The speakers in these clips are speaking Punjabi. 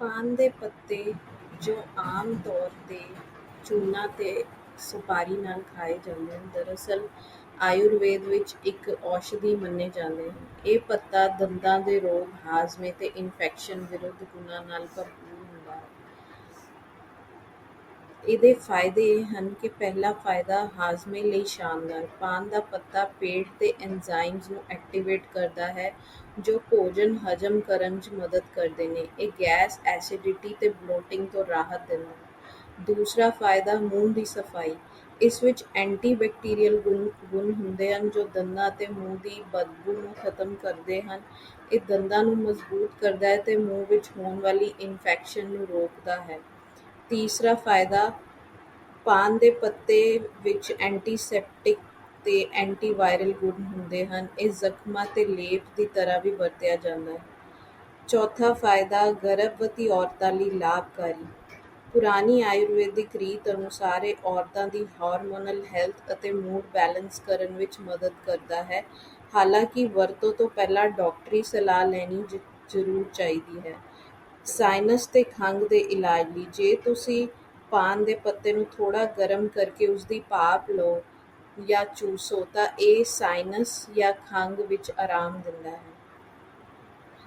ਪਾਨ ਦੇ ਪੱਤੇ ਜੋ ਆਮ ਤੌਰ ਤੇ ਚੂਨਾ ਅਤੇ ਸੁਪਾਰੀ ਨਾਲ ਖਾਏ ਜਾਂਦੇ ਹਨ ਦਰਅਸਲ ਆਯੁਰਵੇਦ ਵਿੱਚ ਇੱਕ ਔਸ਼ਧੀ ਮੰਨੇ ਜਾਂਦੇ ਹਨ। ਇਹ ਪੱਤਾ ਦੰਦਾਂ ਦੇ ਰੋਗ, ਹਾਜ਼ਮੇ ਅਤੇ ਇਨਫੈਕਸ਼ਨ ਵਿਰੁੱਧ ਗੁਣਾਂ ਨਾਲ ਭਰਪੂਰ ਇਹਦੇ ਫਾਇਦੇ ਇਹ ਹਨ ਕਿ ਪਹਿਲਾ ਫਾਇਦਾ ਹਾਜ਼ਮੇ ਲਈ ਸ਼ਾਨਦਾਰ, ਪਾਨ ਦਾ ਪੱਤਾ ਪੇਟ ਦੇ ਐਂਜ਼ਾਈਮਜ਼ ਨੂੰ ਐਕਟੀਵੇਟ ਕਰਦਾ ਹੈ, ਜੋ ਭੋਜਨ ਹਜ਼ਮ ਕਰਨ 'ਚ ਮਦਦ ਕਰਦੇ ਨੇ ਇਹ ਗੈਸ ਐਸਿਡਿਟੀ ਤੇ ਬਲੋਟਿੰਗ ਤੋਂ ਰਾਹਤ ਦਿੰਦਾ ਹੈ। ਦੂਸਰਾ ਫਾਇਦਾ ਮੂੰਹ ਦੀ ਸਫ਼ਾਈ ਇਸ ਵਿੱਚ ਐਂਟੀਬੈਕਟੀਰੀਅਲ ਗੁਣ ਹੁੰਦੇ ਹਨ ਜੋ ਦੰਦਾਂ ਅਤੇ ਮੂੰਹ ਦੀ ਬਦਬੂ ਨੂੰ ਖਤਮ ਕਰਦੇ ਹਨ ਇਹ ਦੰਦਾਂ ਨੂੰ ਮਜ਼ਬੂਤ ਕਰਦਾ ਹੈ ਤੇ ਮੂੰਹ ਵਿੱਚ ਹੋਣ ਵਾਲੀ ਇਨਫੈਕਸ਼ਨ ਨੂੰ ਰੋਕਦਾ ਹੈ। ਤੀਸਰਾ ਫਾਇਦਾ ਪਾਨ ਦੇ ਪੱਤੇ ਵਿੱਚ ਐਂਟੀਸੈਪਟਿਕ ਤੇ ਐਂਟੀਵਾਇਰਲ ਗੁਣ ਹੁੰਦੇ ਹਨ ਇਹ ਜ਼ਖਮਾਂ ਤੇ ਲੇਪ ਦੀ ਤਰ੍ਹਾਂ ਵੀ ਵਰਤਿਆ ਜਾਂਦਾ ਹੈ। ਚੌਥਾ ਫਾਇਦਾ, ਗਰਭਵਤੀ ਔਰਤਾਂ ਲਈ ਲਾਭਕਾਰੀ ਪੁਰਾਣੀ ਆਯੁਰਵੈਦਿਕ ਰੀਤ ਅਨੁਸਾਰ ਇਹ ਔਰਤਾਂ ਦੀ ਹਾਰਮੋਨਲ ਹੈਲਥ ਅਤੇ ਮੂਡ ਬੈਲੇਂਸ ਕਰਨ ਵਿੱਚ ਮਦਦ ਕਰਦਾ ਹੈ ਹਾਲਾਂਕਿ ਵਰਤੋਂ ਤੋਂ ਪਹਿਲਾਂ ਡਾਕਟਰੀ ਸਲਾਹ ਲੈਣੀ ਜ਼ਰੂਰ ਚਾਹੀਦੀ ਹੈ। ਸਾਈਨਸ ਤੇ ਖੰਘ ਦੇ ਇਲਾਜ ਲਈ ਜੇ ਤੁਸੀਂ ਪਾਨ ਦੇ ਪੱਤੇ ਨੂੰ ਥੋੜ੍ਹਾ ਗਰਮ ਕਰਕੇ ਉਸਦੀ ਭਾਪ ਲਓ ਜਾਂ ਚੂਸੋ ਤਾਂ ਇਹ ਸਾਈਨਸ ਜਾਂ ਖੰਘ ਵਿੱਚ ਆਰਾਮ ਦਿੰਦਾ ਹੈ।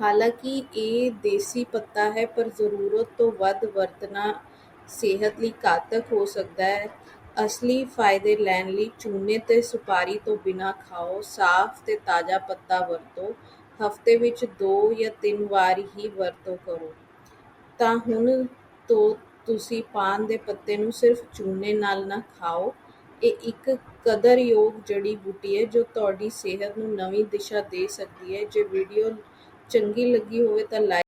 ਹਾਲਾਂਕਿ ਇਹ ਦੇਸੀ ਪੱਤਾ ਹੈ, ਪਰ ਜ਼ਰੂਰਤ ਤੋਂ ਵੱਧ ਵਰਤਣਾ ਸਿਹਤ ਲਈ ਘਾਤਕ ਹੋ ਸਕਦਾ ਹੈ। ਅਸਲੀ ਫਾਇਦੇ ਲੈਣ ਲਈ ਚੂਨੇ ਤੇ ਸੁਪਾਰੀ ਤੋਂ ਬਿਨਾਂ ਖਾਓ, ਸਾਫ਼ ਤੇ ਤਾਜ਼ਾ ਪੱਤਾ ਵਰਤੋ, ਹਫ਼ਤੇ ਵਿੱਚ ਦੋ ਜਾਂ ਤਿੰਨ ਵਾਰ ਹੀ ਵਰਤੋਂ ਕਰੋ ਤਾਂ ਹੁਣ ਤੋਂ ਤੁਸੀਂ ਪਾਨ ਦੇ ਪੱਤੇ ਨੂੰ ਸਿਰਫ ਚੂਨੇ ਨਾਲ ਨਾ ਖਾਓ। ਇਹ ਇੱਕ ਕਦਰਯੋਗ ਜੜੀ ਬੂਟੀ ਹੈ ਜੋ ਤੁਹਾਡੀ ਸਿਹਤ ਨੂੰ ਨਵੀਂ ਦਿਸ਼ਾ ਦੇ ਸਕਦੀ ਹੈ। ਜੇ ਵੀਡੀਓ ਚੰਗੀ ਲੱਗੀ ਹੋਵੇ ਤਾਂ ਲਾਈਕ